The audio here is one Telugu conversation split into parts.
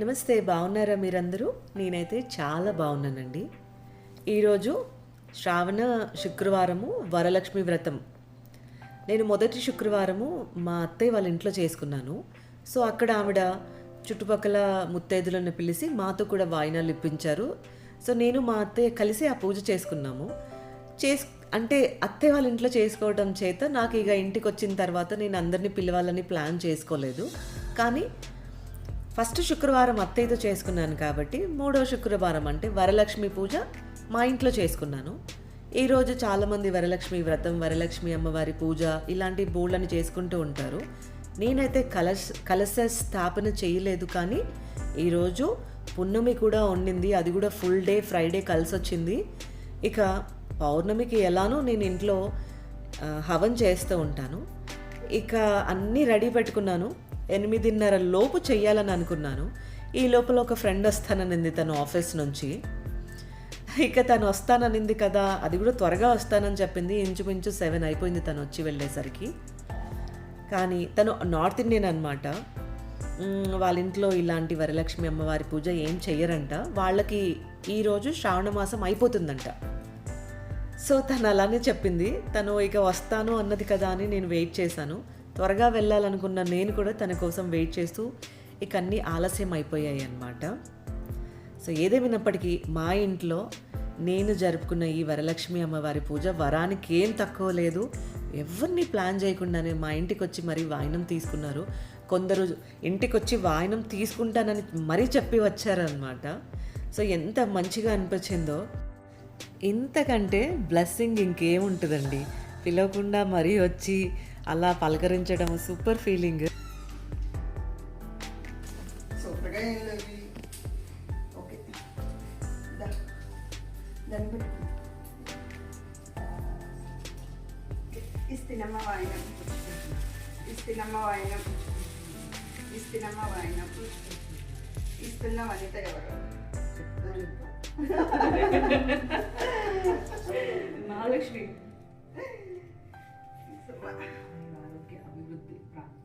నమస్తే బాగున్నారా మీరందరూ? నేనైతే చాలా బాగున్నానండి. ఈరోజు శ్రావణ శుక్రవారము వరలక్ష్మి వ్రతం. నేను మొదటి శుక్రవారము మా అత్తయ్య వాళ్ళ ఇంట్లో చేసుకున్నాను. సో అక్కడ ఆవిడ చుట్టుపక్కల ముత్తైదులను పిలిచి మాతో కూడా వాయినాలు ఇప్పించారు. సో నేను మా అత్తయ్య కలిసి ఆ పూజ చేసుకున్నాము. చేస్ అంటే అత్తయ్య వాళ్ళ ఇంట్లో చేసుకోవడం చేత నాకు ఇక ఇంటికి వచ్చిన తర్వాత నేను అందరినీ పిలవాలని ప్లాన్ చేసుకోలేదు. కానీ ఫస్ట్ శుక్రవారం అత్తయ్యతో చేసుకున్నాను కాబట్టి మూడో శుక్రవారం అంటే వరలక్ష్మి పూజ మా ఇంట్లో చేసుకున్నాను. ఈరోజు చాలామంది వరలక్ష్మి వ్రతం వరలక్ష్మి అమ్మవారి పూజ ఇలాంటి బోళ్ళని చేసుకుంటూ ఉంటారు. నేనైతే కలశ కలశ స్థాపన చేయలేదు కానీ ఈరోజు పున్నమి కూడా ఉండింది అది కూడా ఫుల్ డే ఫ్రైడే కలిసి వచ్చింది ఇక పౌర్ణమికి ఎలానో నేను ఇంట్లో హవన్ చేస్తూ ఉంటాను. ఇక అన్నీ రెడీ పెట్టుకున్నాను. ఎనిమిదిన్నర లోపు చెయ్యాలని అనుకున్నాను. ఈ లోపల ఒక ఫ్రెండ్ వస్తాననింది తను ఆఫీస్ నుంచి. ఇక తను వస్తాననింది కదా అది కూడా త్వరగా వస్తానని చెప్పింది. ఇంచుమించు సెవెన్ అయిపోయింది తను వచ్చి వెళ్ళేసరికి. కానీ తను నార్త్ ఇండియన్ అనమాట వాళ్ళ ఇంట్లో ఇలాంటి వరలక్ష్మి అమ్మవారి పూజ ఏం చెయ్యరంట. వాళ్ళకి ఈరోజు శ్రావణ మాసం అయిపోతుందంట. సో తను అలానే చెప్పింది. తను ఇక వస్తాను అన్నది కదా అని నేను వెయిట్ చేశాను. త్వరగా వెళ్ళాలనుకున్న నేను కూడా తన కోసం వెయిట్ చేస్తూ ఇక అన్నీ ఆలస్యం అయిపోయాయి అన్నమాట. సో ఏదేమైనప్పటికీ మా ఇంట్లో నేను జరుపుకున్న ఈ వరలక్ష్మి అమ్మవారి పూజ వరానికి ఏం తక్కువ లేదు. ఎవరిని ప్లాన్ చేయకుండానే మా ఇంటికి వచ్చి మరీ వాయినం తీసుకున్నారు. కొందరు ఇంటికి వచ్చి వాయినం తీసుకుంటానని మరీ చెప్పి వచ్చారనమాట సో ఎంత మంచిగా అనిపించిందో. ఇంతకంటే బ్లెస్సింగ్ ఇంకేముంటుందండి. పిలవకుండా మరీ వచ్చి అలా పలకరించడం సూపర్ ఫీలింగ్. సూపర్గా ఏం లేదు. ఓకే. దా. దాన్ని పెట్టుకో ఇస్తినమ్మ వాయినం ఇస్తినమ్మ వాయినం ఇస్తినమ్మ వాయినం ఇస్తున్న వనిత ఎవరు మహాలక్ష్మి ఆరోగ్య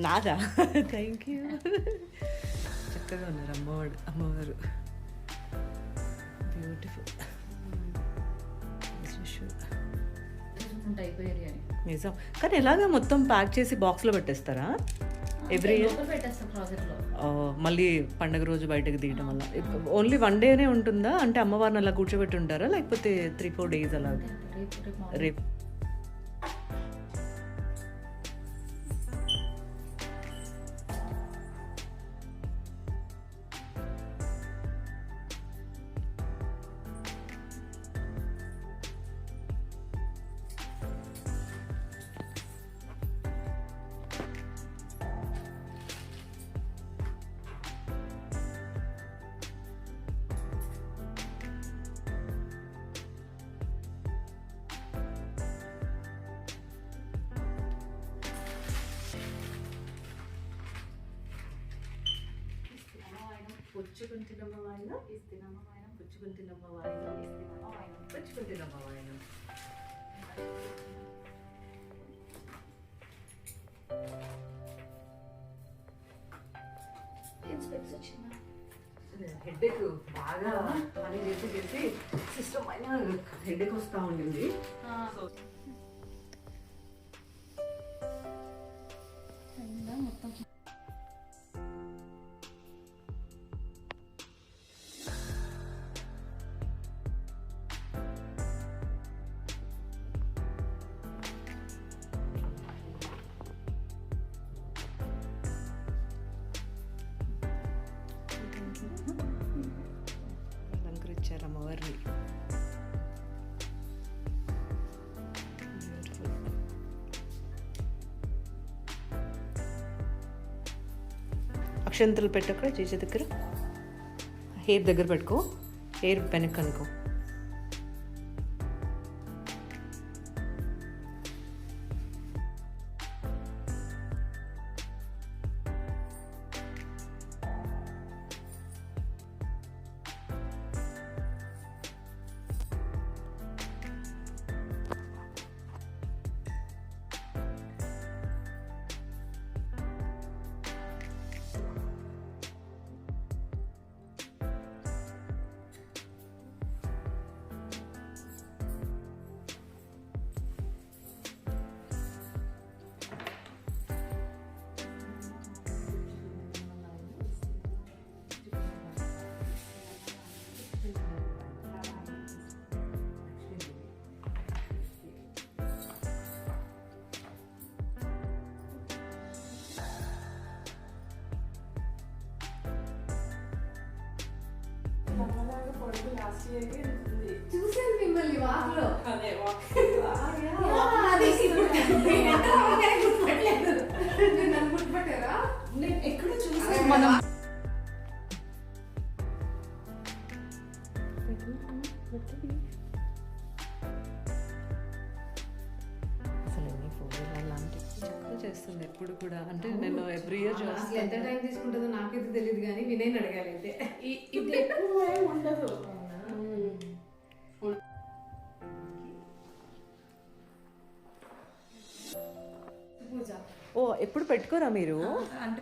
నాదా థ్యాంక్ యూ చక్కగా ఉన్నారు అమ్మవాడు అమ్మవారు. బ్యూటిఫుల్ నిజం. కానీ ఎలాగా మొత్తం ప్యాక్ చేసి బాక్స్లో పెట్టేస్తారా? ఎవ్రీ మళ్ళీ పండగ రోజు బయటకు తీయడం వల్ల. ఓన్లీ వన్ డేనే ఉంటుందా? అంటే అమ్మవారిని అలా కూర్చోబెట్టి ఉంటారా? లేకపోతే త్రీ ఫోర్ డేస్ అలా రేపు. తినమ్మ వాయిన ఇస్తినమ్మ వాయినం పుచ్చుకుని తినమ్మ వాయిన ఇస్తినమ్మ వాయినం పుచ్చుకుని తినమ్మ వాయిన హెడ్ఏక్ బాగా పని చేసి చేసి సిస్టమ్ అయినా హెడ్ఏక్ వస్తూ ఉండింది. అయిందా అక్షంతలు పెట్టక్కడ చేసే దగ్గర. హెయిర్ దగ్గర పెట్టుకో. హెయిర్ వెనక్కి అనుకో. చూసాను మిమ్మల్ని వాక్లో అదే అదే ఇప్పుడు నన్ను గుర్తుపట్టారా నేను ఎక్కడ చూసాను మనం చక్కగా చేస్తుంది ఎప్పుడు కూడా అంటే నేను ఎవ్రీ ఇయర్ అసలు ఎంత టైం తీసుకుంటుందో నాకైతే తెలియదు కానీ వినయ్ అడగాలి అయితే ఇ- ఇది ఎక్కువ ఉండదు. ఓ ఎప్పుడు పెట్టుకోరా మీరు? అంటే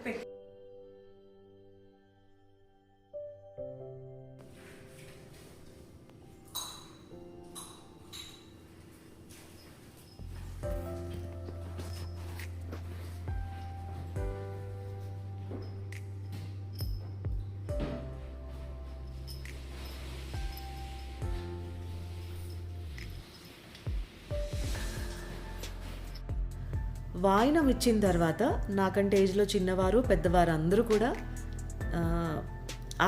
వాయినం ఇచ్చిన తర్వాత నాకంటే ఏజ్లో చిన్నవారు పెద్దవారు అందరూ కూడా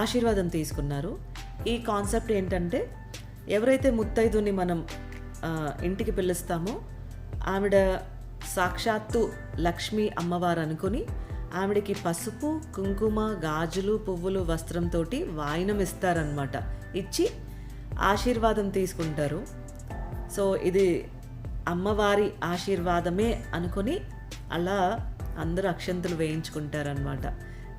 ఆశీర్వాదం తీసుకున్నారు. ఈ కాన్సెప్ట్ ఏంటంటే ఎవరైతే ముత్తైదుని మనం ఇంటికి పిలుస్తామో ఆవిడ సాక్షాత్తు లక్ష్మి అమ్మవారు అనుకుని ఆవిడకి పసుపు కుంకుమ గాజులు పువ్వులు వస్త్రంతో వాయినం ఇస్తారనమాట ఇచ్చి ఆశీర్వాదం తీసుకుంటారు. సో ఇది అమ్మవారి ఆశీర్వాదమే అనుకొని అలా అందరూ అక్షంతలు వేయించుకుంటారనమాట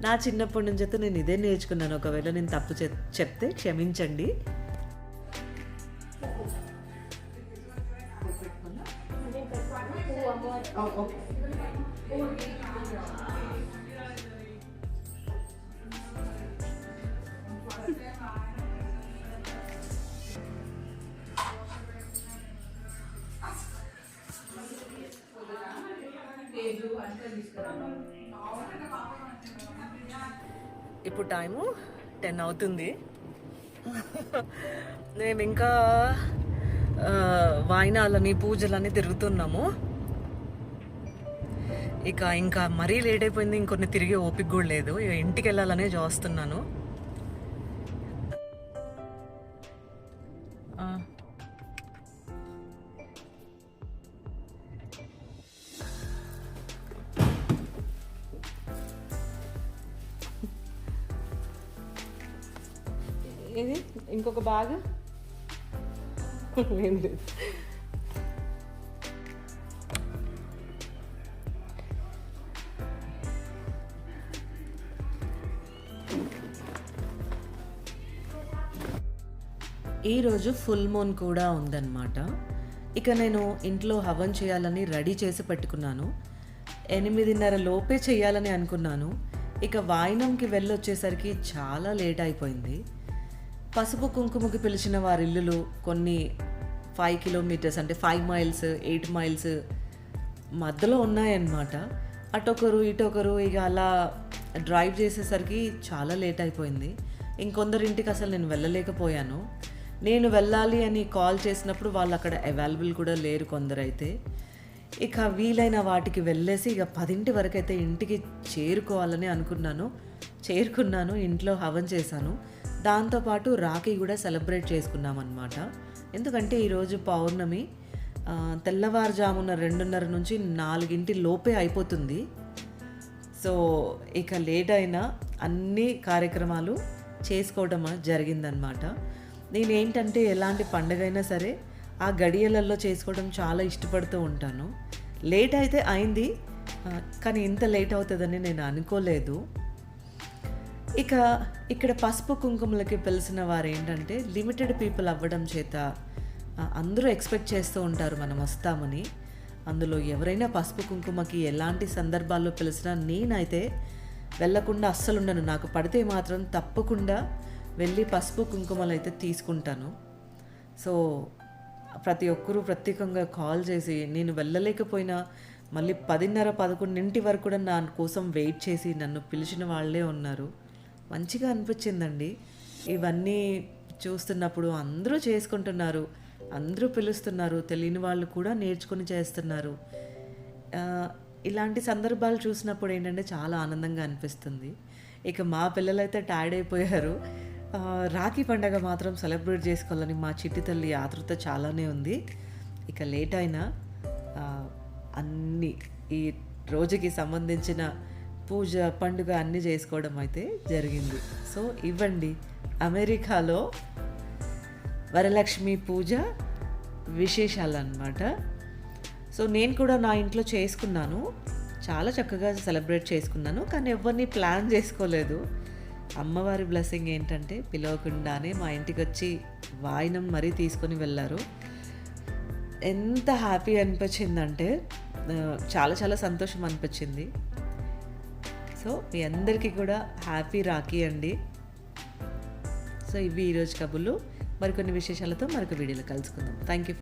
నా చిన్నప్పటి నుంచి అయితే నేను ఇదే నేర్చుకున్నాను. ఒకవేళ నేను తప్పు చెప్- చెప్తే క్షమించండి. ఇప్పుడు టైము టెన్ అవుతుంది. మేము ఇంకా వాయినాలని పూజలని తిరుగుతున్నాము. ఇక ఇంకా మరీ లేట్ అయిపోయింది ఇంకొన్ని తిరిగే ఓపిక కూడా లేదు. ఇక ఇంటికి వెళ్ళాలనే చూస్తున్నాను. ఇంకొక బ్యాగ్ లేదు. ఈరోజు ఫుల్ మూన్ కూడా ఉందన్నమాట. ఇక నేను ఇంట్లో హవన్ చేయాలని రెడీ చేసి పెట్టుకున్నాను. ఎనిమిదిన్నర లోపే చేయాలని అనుకున్నాను. ఇక వాయినంకి వెళ్ళొచ్చేసరికి చాలా లేట్ అయిపోయింది. పసుపు కుంకుమకి పిలిచిన వారి ఇల్లులు కొన్ని ఫైవ్ కిలోమీటర్స్ అంటే ఫైవ్ మైల్స్ ఎయిట్ మైల్స్ మధ్యలో ఉన్నాయన్నమాట. అటొకరు ఇటొకరు ఇక అలా డ్రైవ్ చేసేసరికి చాలా లేట్ అయిపోయింది. ఇంకొందరింటికి అసలు నేను వెళ్ళలేకపోయాను. నేను వెళ్ళాలి అని కాల్ చేసినప్పుడు వాళ్ళు అక్కడ అవైలబుల్ కూడా లేరు కొందరైతే. ఇక వీలైన వాటికి వెళ్ళేసి ఇక పదింటి వరకు అయితే ఇంటికి చేరుకోవాలని అనుకున్నాను. చేరుకున్నాను ఇంట్లో హవన్ చేశాను. దాంతోపాటు రాఖీ కూడా సెలబ్రేట్ చేసుకున్నాం అనమాట ఎందుకంటే ఈరోజు పౌర్ణమి తెల్లవారుజామున రెండున్నర నుంచి నాలుగింటి లోపే అయిపోతుంది. సో ఇక లేట్ అయినా అన్ని కార్యక్రమాలు చేసుకోవడం జరిగిందనమాట నేనేంటంటే ఎలాంటి పండగైనా సరే ఆ గడియలలో చేసుకోవడం చాలా ఇష్టపడుతూ ఉంటాను. లేట్ అయితే అయింది కానీ ఇంత లేట్ అవుతుందని నేను అనుకోలేదు. ఇక ఇక్కడ పసుపు కుంకుమలకి పిలిచిన వారు ఏంటంటే లిమిటెడ్ పీపుల్ అవ్వడం చేత అందరూ ఎక్స్పెక్ట్ చేస్తూ ఉంటారు మనం వస్తామని. అందులో ఎవరైనా పసుపు కుంకుమకి ఎలాంటి సందర్భాల్లో పిలిచినా నేనైతే వెళ్ళకుండా అస్సలు ఉండను నాకు పడితే మాత్రం తప్పకుండా వెళ్ళి పసుపు కుంకుమలు అయితే తీసుకుంటాను. సో ప్రతి ఒక్కరూ ప్రత్యేకంగా కాల్ చేసి నేను వెళ్ళలేకపోయినా మళ్ళీ పదిన్నర పదకొండింటి వరకు కూడా నా కోసం వెయిట్ చేసి నన్ను పిలిచిన వాళ్ళే ఉన్నారు. మంచిగా అనిపించిందండి. ఇవన్నీ చూస్తున్నప్పుడు అందరూ చేసుకుంటున్నారు. అందరూ పిలుస్తున్నారు. తెలియని వాళ్ళు కూడా నేర్చుకుని చేస్తున్నారు. ఇలాంటి సందర్భాలు చూసినప్పుడు ఏంటంటే చాలా ఆనందంగా అనిపిస్తుంది. ఇక మా పిల్లలైతే టైర్డ్ అయిపోయారు. రాఖీ పండగ మాత్రం సెలబ్రేట్ చేసుకోవాలని మా చిట్టి తల్లి ఆతృత చాలానే ఉంది. ఇక లేట్ అయినా అన్ని ఈ రోజుకి సంబంధించిన పూజ పండుగ అన్నీ చేసుకోవడం అయితే జరిగింది. సో ఇవ్వండి. అమెరికాలో వరలక్ష్మి పూజ విశేషాలు అన్నమాట సో నేను కూడా నా ఇంట్లో చేసుకున్నాను. చాలా చక్కగా సెలబ్రేట్ చేసుకున్నాను. కానీ ఎవరిని ప్లాన్ చేసుకోలేదు. అమ్మవారి బ్లెస్సింగ్ ఏంటంటే పిలవకుండానే మా ఇంటికి వచ్చి వాయినం మరీ తీసుకొని వెళ్ళారు. ఎంత హ్యాపీ అనిపించిందంటే చాలా చాలా సంతోషం అనిపించింది. సో మీ అందరికీ కూడా హ్యాపీ రాఖీ అండి. సో ఇవి ఈరోజు కబుర్లు. మరికొన్ని విశేషాలతో మరొక వీడియోలో కలుసుకుందాం. Thank you